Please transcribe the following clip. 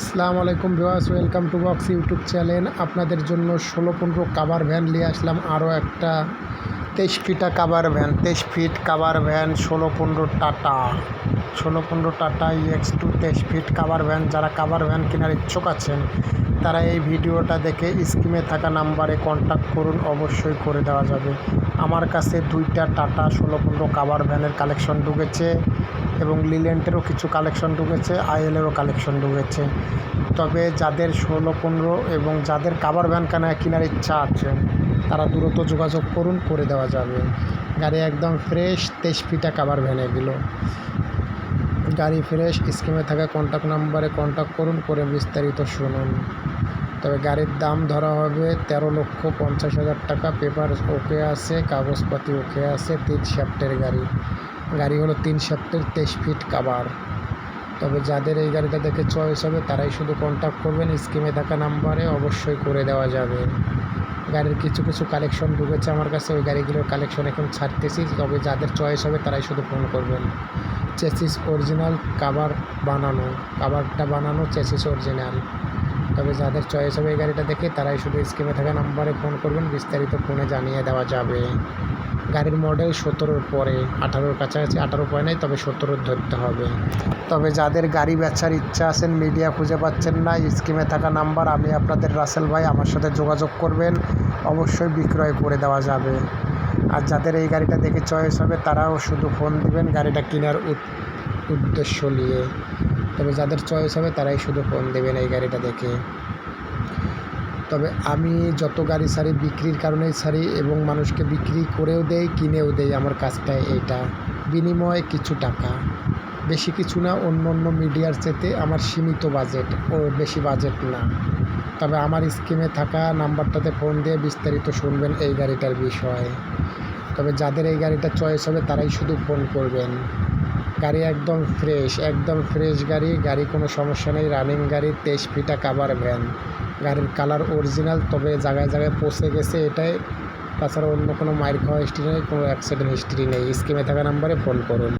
আসসালামু আলাইকুম viewers welcome to box YouTube channel. আপনাদের জন্য ষোলো পনেরো কাভার ভ্যান নিয়ে আসলাম, আরও একটা তেইশ ফিটা কাভার ভ্যান তেইশ ফিট কাভার ভ্যান ষোলো পনেরো টাটা। ষোলো পনেরো টাটা ইএক্স টু তেইশ ফিট কাভার ভ্যান যারা কাভার ভ্যান কেনার ইচ্ছুক আছেন, তারা এই ভিডিওটা দেখে স্কিমে থাকা নাম্বারে কন্ট্যাক্ট করুন, অবশ্যই করে দেওয়া যাবে। আমার কাছে দুইটা টাটা ষোলো পনেরো কাভার ভ্যানের কালেকশন ঢুকেছে। এবং লিলেন্টেরও কিছু কালেকশন ঢুকেছে আইএলেরও কালেকশন ঢুকেছে। তবে যাদের ষোলো, পনেরো এবং যাদের কাভার ভ্যান কেনা, কেনার ইচ্ছা আছে, তারা দ্রুত যোগাযোগ করুন, করে দেওয়া যাবে। গাড়ি একদম ফ্রেশ তেইশ ফিটা কাভার ভ্যান এগুলো। গাড়ি ফ্রেশ স্কিমে থাকা কন্ট্যাক্ট নাম্বারে কন্ট্যাক্ট করুন, করে বিস্তারিত শুনুন। তবে গাড়ির দাম ধরা হবে তেরো লক্ষ পঞ্চাশ হাজার টাকা। পেপার ওকে আছে, কাগজপাতি ওকে আছে, তিন শ্যাফটের গাড়ি। গাড়ি হলো তিন শ্যাফটের তেইশ ফিট কাভার তবে যাদের এই গাড়িটা দেখে চয়েস হবে, তারাই শুধু কন্ট্যাক্ট করবেন স্কিমে থাকা নাম্বারে অবশ্যই করে দেওয়া যাবে। গাড়ির কিছু কিছু কালেকশন ঢুকেছে আমার কাছে, ওই গাড়িগুলোর কালেকশন এখন ছাড়তেছি, তবে যাদের চয়েস হবে, তারাই শুধু ফোন করবেন। চেসিস অরিজিনাল কাভার বানানো কাভারটা বানানো চেসিস অরিজিনাল তবে যাদের চয়েস হবে এই গাড়িটা দেখে, তারাই শুধু স্কিমে থাকা নাম্বারে ফোন করবেন, বিস্তারিত ফোনে জানিয়ে দেওয়া যাবে। গাড়ির মডেল সতেরোর পরে, আঠারোর কাছাকাছি, আঠারো পরে নেই, তবে সতেরোর ধরতে হবে। তবে যাদের গাড়ি বেচার ইচ্ছা আছেন মিডিয়া খুঁজে পাচ্ছেন না স্কিমে থাকা নাম্বার আমি আপনাদের রাসেল ভাই আমার সাথে যোগাযোগ করবেন, অবশ্যই বিক্রয় করে দেওয়া যাবে। আর যাদের এই গাড়িটা দেখে চয়েস হবে, তারাও শুধু ফোন দিবেন গাড়িটা কেনার উদ- উদ্দেশ্য নিয়ে। তবে যাদের চয়েস হবে, তারাই শুধু ফোন দেবেন এই গাড়িটা দেখে। তবে আমি যত গাড়ি ছাড়ি বিক্রির কারণেই সারি এবং মানুষকে বিক্রি করেও দেই, কিনেও দেই, আমার কাজটা এইটা। বিনিময়ে কিছু টাকা। বেশি কিছু না, অন্য অন্য মিডিয়ার চেতে আমার সীমিত বাজেট ও বেশি বাজেট না। তবে আমার স্কিমে থাকা নাম্বারটাতে ফোন দিয়ে বিস্তারিত শুনবেন এই গাড়িটার বিষয়ে। তবে যাদের এই গাড়িটা চয়েস হবে, তারাই শুধু ফোন করবেন। গাড়ি একদম ফ্রেশ একদম ফ্রেশ গাড়ি গাড়ি কোনো সমস্যা নেই, রানিং গাড়ি, তেইশ ফিটা কাভার ভ্যান গাড়ির কালার অরিজিনাল, তবে জায়গায় জায়গায় পচে গেছে এটাই। তাছাড়া অন্য কোনো মাইর খাওয়া হিস্ট্রি নেই, কোনো অ্যাক্সিডেন্ট হিস্ট্রি নেই। স্কিমে থাকা নাম্বারে ফোন করুন।